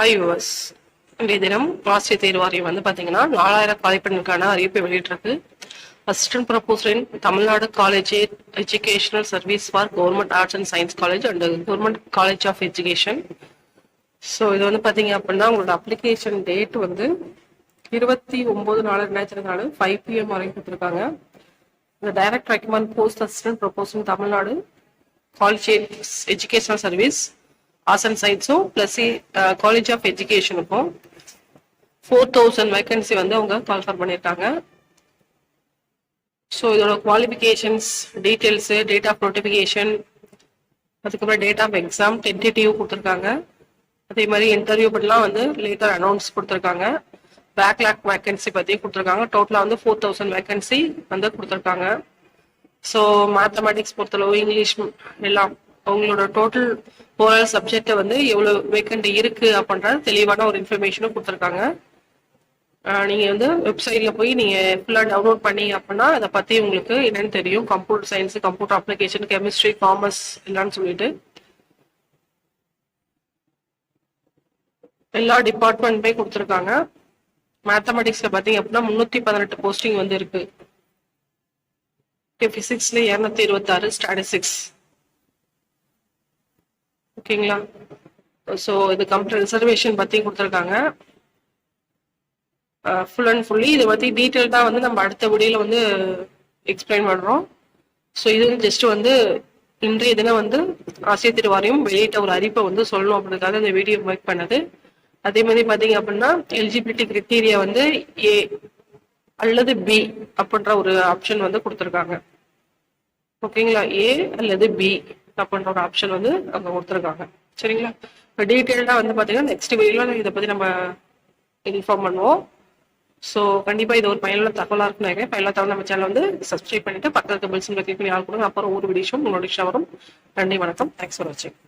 Hi yours இன்றைய தினம் ஆசிரியர் தேர்வு வாரியம் வந்து பார்த்தீங்கன்னா நாலாயிரம் காலிப்பெண்ணுக்கான அறிவிப்பை வெளியிட்டிருக்கு. Assistant professor in Tamil Nadu college educational service for government arts and science college and government college of education so இது வந்து பார்த்தீங்க அப்படின்னா உங்களோட அப்ளிகேஷன் டேட் வந்து இருபத்தி ஒம்பது நாலு ரெண்டாயிரத்தி நாலு ஃபைவ் பிஎம் வரைக்கும் கொடுத்துருக்காங்க. இந்த direct recommend post assistant proposal Tamil Nadu college educational service Hassan and சயின்ஸும் பிளஸ் காலேஜ் ஆஃப் எஜுகேஷனுக்கும் ஃபோர் தௌசண்ட் வேக்கன்சி வந்து அவங்க கால்ஃபர் பண்ணியிருக்காங்க. ஸோ இதோட qualifications details date of notification அதுக்கப்புறம் டேட் ஆஃப் எக்ஸாம் டென்டேட்டிவ் கொடுத்துருக்காங்க. அதே மாதிரி இன்டர்வியூ பற்றிலாம் வந்து லேட்டர் அனௌன்ஸ் கொடுத்துருக்காங்க. பேக்லாக் வேக்கன்சி பற்றி கொடுத்துருக்காங்க. டோட்டலாக வந்து ஃபோர் தௌசண்ட் வேகன்சி வந்து கொடுத்துருக்காங்க. ஸோ மேத்தமெட்டிக்ஸ் பொறுத்தளவு இங்கிலீஷ் எல்லாம் அவங்களோட டோட்டல் ஓரல் சப்ஜெக்டை வந்து எவ்வளோ வேக்கண்ட் இருக்கு அப்படின்ற தெளிவான ஒரு இன்ஃபர்மேஷனும் கொடுத்துருக்காங்க. நீங்கள் நீங்க வந்து வெப்சைட்ல போய் நீங்க ஃபுல்லா டவுன்லோட் பண்ணீங்க அப்படின்னா அதை பத்தி உங்களுக்கு என்னன்னு தெரியும். Computer science computer application chemistry commerce எல்லாம்னு சொல்லிட்டு. எல்லா டிபார்ட்மெண்ட்டுமே கொடுத்துருக்காங்க. மேத்தமெட்டிக்ஸ்ல பாத்தீங்க அப்படின்னா முன்னூத்தி பதினெட்டு போஸ்டிங் வந்து இருக்கு. பிசிக்ஸ்ல இருநூத்தி இருபத்தாறு ஸ்டாட்டிஸ்டிக்ஸ் ஓகேங்களா? ஸோ இது கம்ப்யூட்டர் ரிசர்வேஷன் பற்றி கொடுத்துருக்காங்க. ஃபுல் அண்ட் ஃபுல்லி இதை பத்தி டீட்டெயில்டாக வந்து நம்ம அடுத்த வீடியோல வந்து எக்ஸ்பிளைன் பண்ணுறோம் ஸோ இது ஜஸ்ட் வந்து இன்றைய தினம் வந்து ஆசிரியர் திருவாரியம் வெளியிட்ட ஒரு அறிப்பை வந்து சொல்லணும் அப்படின்றதுக்காக இந்த வீடியோ மேக் பண்ணது. அதே மாதிரி பார்த்தீங்க அப்படின்னா எலிஜிபிலிட்டி கிரிட்டீரியா வந்து ஏ அல்லது பி அப்படின்ற ஒரு ஆப்ஷன் வந்து கொடுத்துருக்காங்க. ஓகேங்களா? ஏ அல்லது பி அப்படின்ற ஒரு ஆப்ஷன் வந்து அங்கே கொடுத்துருக்காங்க. சரிங்களா? இப்போ டீட்டெயில்டாக வந்து பார்த்தீங்கன்னா நெக்ஸ்ட் வீடியோவில் இதை பற்றி நம்ம இன்ஃபார்ம் பண்ணுவோம். ஸோ கண்டிப்பாக இது ஒரு பயனுள்ள தகவலாக இருக்குன்னு நினைக்கிறேன். பயனுள்ள தகவல் நம்ம சேனல் வந்து சப்ஸ்கிரைப் பண்ணிட்டு பக்கத்துக்கு பில்ஸ் கிளிக் பண்ணி ஆள் கொடுங்க. அப்புறம் ஒரு வீடியோஷும் உங்களோட வரும். நன்றி வணக்கம். தேங்க்ஸ் ஃபார் வாட்சிங்